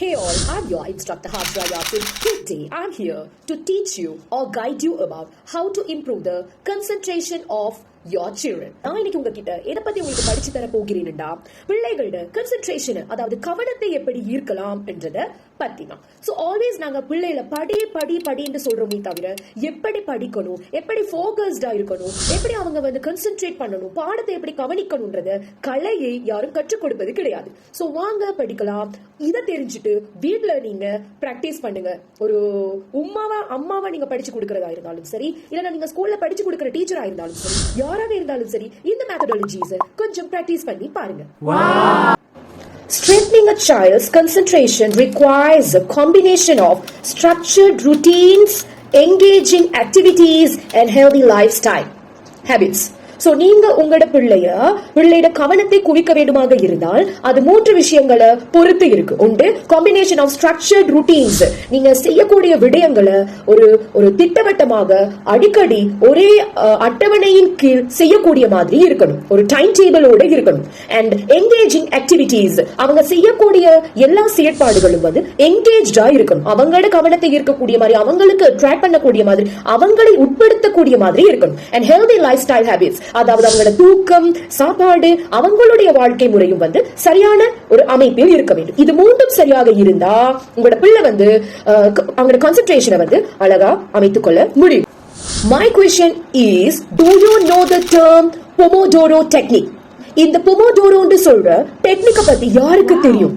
Hey all, I'm your instructor Hafra Yassin. Today I'm here to teach you or guide you about how to improve the concentration of your children. நான் இன்னைக்கு உங்ககிட்ட எதை பத்தி உங்களுக்கு படிச்சு தர போகிறேன்டா பிள்ளைகளோட கன்சென்ட்ரேஷன் அதாவது கவனத்தை எப்படி ஈர்க்கலாம் என்றத பத்தி தான் ஸோ ஆல்வேஸ் நாங்கள் பிள்ளைகளை படி படி படின்னு சொல்றோமே தவிர எப்படி படிக்கணும் எப்படி ஃபோக்கஸ்டா இருக்கணும் எப்படி அவங்க வந்து கன்சென்ட்ரேட் பண்ணணும் பாடத்தை எப்படி கவனிக்கணும்ன்றத கலையை யாரும் கற்றுக் கொடுப்பது கிடையாது. ஸோ வாங்க படிக்கலாம். இதை தெரிஞ்சுட்டு வீட்டில் நீங்க ப்ராக்டிஸ் பண்ணுங்க. ஒரு உமாவா அம்மாவா நீங்க படிச்சு கொடுக்கறதா இருந்தாலும் சரி இல்லைன்னா நீங்க ஸ்கூல்ல படிச்சு கொடுக்குற டீச்சரா இருந்தாலும் சரி யாராக இருந்தாலும் சரி இந்த மெத்தடாலஜிஸ் கொஞ்சம் ப்ராக்டிஸ் பண்ணி பாருங்க. Strengthening a child's concentration requires a combination of structured routines, engaging activities, and healthy lifestyle habits. So நீங்க உங்களோட பிள்ளைய பிள்ளையோட கவனத்தை குவிக்க வேண்டுமாக இருந்தால் அது மூன்று விஷயங்களை பொறுத்து இருக்கு. உண்டு காம்பினேஷன் ஆஃப் ஸ்ட்ரக்சர்ட் ருட்டீன்ஸ் நீங்க செய்யக்கூடிய விடயங்களை ஒரு ஒரு திட்டவட்டமாக அடிக்கடி ஒரே அட்டவணையின் கீழ் செய்யக்கூடிய மாதிரி இருக்கணும். ஒரு டைம் டேபிளோட இருக்கணும். அண்ட் என்கேஜிங் ஆக்டிவிட்டீஸ் அவங்க செய்யக்கூடிய எல்லா செயற்பாடுகளும் வந்து என்கேஜா இருக்கணும். அவங்களோட கவனத்தை ஈர்க்கக்கூடிய மாதிரி அவங்களுக்கு ட்ராக் பண்ணக்கூடிய மாதிரி அவங்களை உட்படுத்தக்கூடிய மாதிரி இருக்கணும். And healthy lifestyle habits அதாவது அவங்களோட தூக்கம் சாப்பாடு அவங்களுடைய வாழ்க்கை முறையும் வந்து சரியான ஒரு அமைப்பில் இருக்க வேண்டும். இது மூன்றும் சரியாக இருந்தா உங்களோட பிள்ளை வந்து அவங்களோட கான்சென்ட்ரேஷனை வந்து அழகா அமைத்துக் கொள்ள முடியும். My question is do you know the term pomodoro technique இந்த பொமோடோரோன்னு சொல்ற டெக்னிக்கை பத்தி யாருக்கு தெரியும்?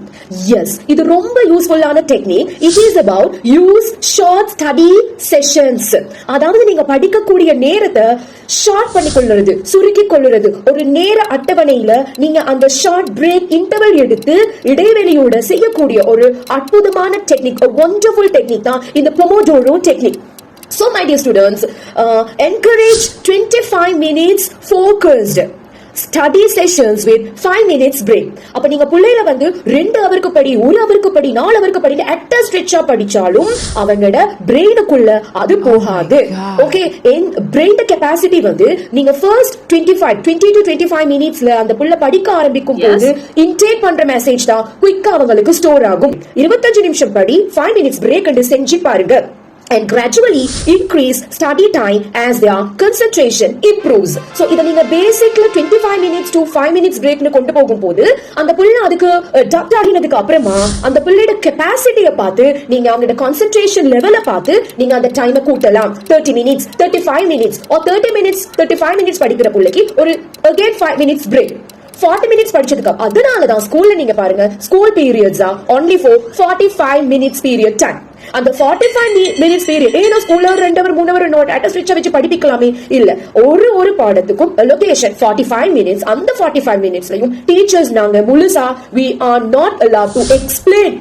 எஸ் இது ரொம்ப யூஸ்ஃபுல்லான technique it is about use short study sessions அதாவது நீங்க படிக்கக்கூடிய நேரத்தை ஷார்ட் பண்ணி கொள்ளுறது சுருக்கி கொள்ளுறது. ஒரு நேர அட்டவணையில நீங்க அந்த ஷார்ட் பிரேக் இன்டர்வல் எடுத்து இடைவெளியோட செய்யக்கூடிய ஒரு அற்புதமான டெக்னிக் ஒண்டர்ஃபுல் டெக்னிக் தான் இந்த pomodoro technique So, my dear students, uh, encourage 25 minutes focused. Study sessions with five minutes break அப்ப நீங்க பிள்ளைல வந்து ரெண்டு அவருக்கு படி ஒரு அவருக்கு படி நாலு அவருக்கு படி அட்ட ஸ்ட்ரெச்சா படிச்சாலும் அவங்களோட பிரெயினுக்குள்ள அது போகாது. ஓகே என் பிரெயின் கெப்பாசிட்டி வந்து நீங்க first twenty five twenty to twenty five மினிட்ஸ்ல அந்த புள்ள படிக்க ஆரம்பிக்கும் போது இன்டேக் பண்ற மெசேஜ் தான் குயிக்கா அவங்களுக்கு ஸ்டோர் ஆகும். இருபத்தஞ்சு நிமிஷம் படி ஃபைவ் மினிட்ஸ் பிரேக் செஞ்சு பாருங்க. And gradually increase study time as their concentration improves. So இதை நீங்க பேசிக்ல 25 minutes to 5 minutes பிரேக்னு கொண்டு போகும்போது அந்த பிள்ளை அதுக்கு டப்ட் ஆகினதுக்கு அப்புறமா அந்த பிள்ளையோட கெப்பாசிட்டியை பார்த்து நீங்க அவங்களோட கான்சென்ட்ரேஷன் லெவலை பார்த்து நீங்க அந்த டைமை கூட்டலாம். 30 minutes 35 minutes or 30 minutes 35 minutes படிக்கிற பிள்ளைக்கு ஒரு again 5 minutes break. 40 மினிட்ஸ் படிச்சதுக்கு அப்புறம் அதனால தான் ஸ்கூல்ல நீங்க பாருங்க school பீரியட்ஸா only for 45 minutes period time அந்த 45 மினிட்ஸ் பீரியட் ஏன்னா ஸ்கூல்ல ஒரு ரெண்டு அவர் மூணு அவர் நோட் அட்டஸ்ட் ஸ்விட்சை வச்சு படிப்பிக்கலாமே? இல்ல. ஒரு ஒரு பாடத்துக்கும் லொகேஷன் 45 மினிட்ஸ் அந்த 45 மினிட்ஸ்லயும் டீச்சர்ஸ் நாங்க முழுசா we are not allow to explain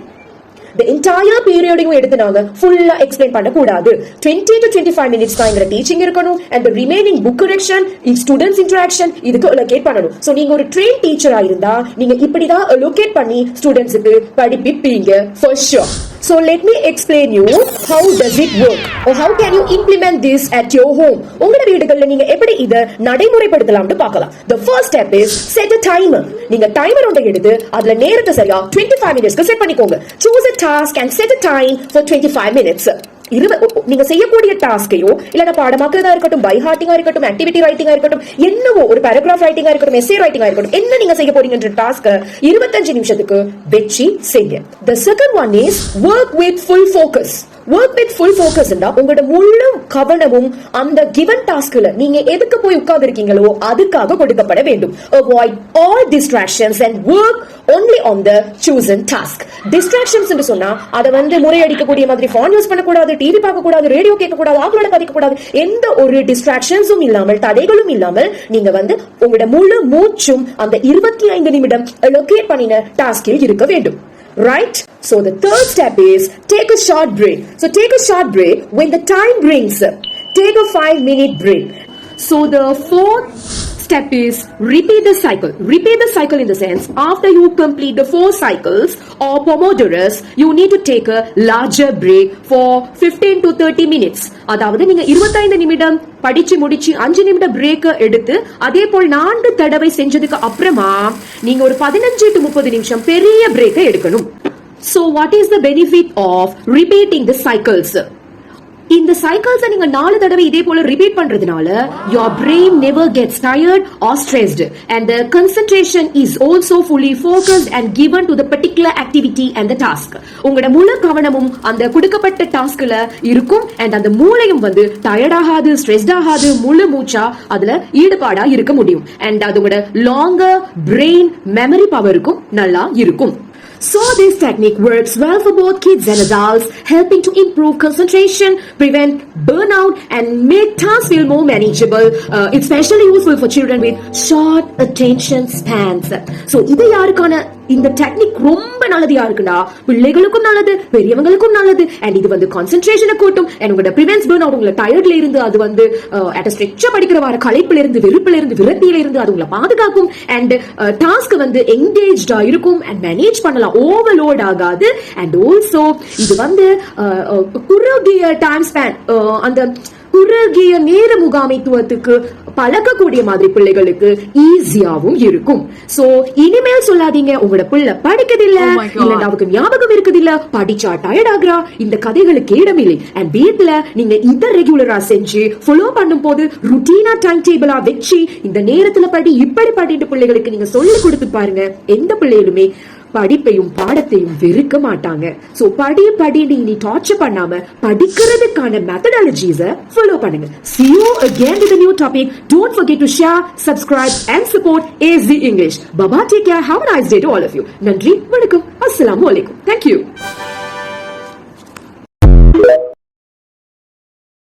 the entire பீரியடையும் எடுத்து நாங்க ஃபுல்லா எக்ஸ்பிளைன் பண்ணக்கூடாது. Twenty to twenty five minutes தான் எங்க டீச்சிங் இருக்கணும். And remaining book correction students interaction இதுக்கு லொகேட் பண்ணணும். ஸோ நீங்க ஒரு ட்ரெயின் டீச்சரா இருந்தா நீங்க இப்படி தான் பண்ணி ஸ்டூடெண்ட்ஸுக்கு படிப்பிப்பீங்க ஃபர்ஸ்ட் ஷோர் so let me explain you how does it work or how can you implement this at your home உங்களோட வீடுகளில் நீங்க எப்படி இத நடைமுறைப்படுத்தலாம்னு பார்க்கலாம் the first step is set a timer நீங்க டைமர் ஒன்றை எடுத்து அதுல நேரத்தை சரியா 25 மினிட்ஸ்க்கு செட் பண்ணிக்கோங்க choose a task and set a time for 25 minutes இருவ நீங்க செய்யக்கூடிய டாஸ்கையோ இல்ல பாடமாக்குறதா இருக்கட்டும் பை ஹார்ட்டிங்கா இருக்கட்டும் ஆக்டிவிட்டி ரைட்டிங்கா இருக்கட்டும் என்னவோ ஒரு பேராகிராஃப் ரைட்டிங்கா இருக்கட்டும் எஸ்ஏ ரைட்டிங்கா இருக்கட்டும் என்ன நீங்க செய்ய போறீங்கன்ற டாஸ்க் இருபத்தஞ்சு நிமிஷத்துக்கு வெற்றி செய்ய the second one is work with full focus work with full focus உங்களோட முழு கவனமும் அந்த கிவன் டாஸ்க்ல நீங்க எதுக்கு போய் உட்கார்ந்து இருக்கீங்களோ அதுக்காக கொடுக்கப்பட வேண்டும். Avoid all distractions and work only on the chosen task distractions என்று சொன்னா அதை வந்து முறையடிக்கக்கூடிய மாதிரி ஃபோன் யூஸ் பண்ணக்கூடாது டிவி பார்க்கக்கூடாது ரேடியோ கேட்கக்கூடாது கூடாது கதைக்கக்கூடாது எந்த ஒரு டிஸ்ட்ராக்ஷன்ஸும் இல்லாமல் தடைகளும் இல்லாமல் நீங்க வந்து உங்களோட முழு மூச்சும் அந்த இருபத்தி ஐந்து நிமிடம் லொகேட் பண்ணின டாஸ்கில் இருக்க வேண்டும். Right so the third step is take a short break so take a short break when the time brings take a five minute break so the fourth step is repeat the cycle repeat the cycle in the sense after you complete the four cycles or pomodoros you need to take a larger break for 15 to 30 minutes அதாவது நீங்க 25 நிமிடம் படிச்சு முடிச்சு அஞ்சு நிமிடம் பிரேக்க எடுத்து அதே போல் நான்கு தடவை செஞ்சதுக்கு அப்புறமா நீங்க ஒரு பதினஞ்சு டு முப்பது நிமிஷம் பெரிய பிரேக்கை எடுக்கணும் so what is the benefit of repeating the cycles இந்த சைக்கிள்ஸை நீங்க நாலு தடவை இதே போல ரிப்பீட் பண்றதுனால your brain never gets tired or stressed and the concentration is also fully focused and given to the particular activity and the task உங்களோட முழு கவனமும் அந்த கொடுக்கப்பட்ட டாஸ்க்ல இருக்கும் அண்ட் அந்த மூளையும் வந்து டயர்ட் ஆகாது ஸ்ட்ரெஸ்ட் ஆகாது முழு மூச்சா அதுல ஈடுபாடா இருக்க முடியும் அண்ட் அதோட லாங்கர் பிரெயின் மெமரி பவருக்கும் நல்லா இருக்கும் So this technique works well for both kids and adults, helping to improve concentration, prevent burnout, and make tasks feel more manageable. Uh, it's especially useful for children with short attention spans. So இது யாருக்கான இந்த technique ரொம்ப நல்லது யாருக்குன்னா பிள்ளைகளுக்கும் நல்லது பெரியவங்களுக்கும் நல்லது. அண்ட் இது வந்து கான்சென்ட்ரேஷனை கூட்டும். என்னோட உங்களோட ப்ரிவென்ஸ் burn உங்களை டயர்ட்ல இருந்து அது வந்து uh, அட் ஸ்ட்ரெச்சா படிக்கிற வர களைப்புல இருந்து வெறுப்புல இருந்து விரக்தியில இருந்து அது உங்களை பாதுகாக்கும். அண்ட் டாஸ்க் uh, வந்து என்கேஜா இருக்கும். அண்ட் மேனேஜ் பண்ணலாம். ஓவர்லோட் ஆகாது. அண்ட் ஆல்சோ இது வந்து uh, குறுகிய டைம் ஸ்பேன் அந்த குறுகிய நேர முகாமைத்துவத்துக்கு பழக்கக்கூடிய மாதிரி பிள்ளைகளுக்கு ஈஸியாவும் இருக்கும். சோ இனிமேல் சொல்லாதீங்க. உங்களோட பிள்ளை படிக்கதில்ல. Oh. இல்ல அவருக்கு ஞாபகம் இருக்குதில்ல. படிச்சா டயர்ட் ஆகுறா. இந்த கதைகளுக்கு இடமில்லை. அண்ட் வீட்ல நீங்க இத ரெகுலரா செஞ்சு ஃபாலோ பண்ணும் போது ருட்டீனா டைம் டேபிளா வச்சு இந்த நேரத்துல படி இப்படி படிட்டு பிள்ளைகளுக்கு நீங்க சொல்லி கொடுத்து பாருங்க. எந்த பிள்ளைகளுமே படிப்பையும் பாடத்தையும் வெறுக்க மாட்டாங்க சோ படி படின்னு இனி டார்ச்சர் பண்ணாம படிக்கிறதுக்கான மெத்தடாலஜிஸ ஃபாலோ பண்ணுங்க see you again with a new topic don't forget to share subscribe and support AZ English baba take care have a nice day to all of you நன்றி வணக்கம் அஸ்ஸலாமு அலைக்கும் thank you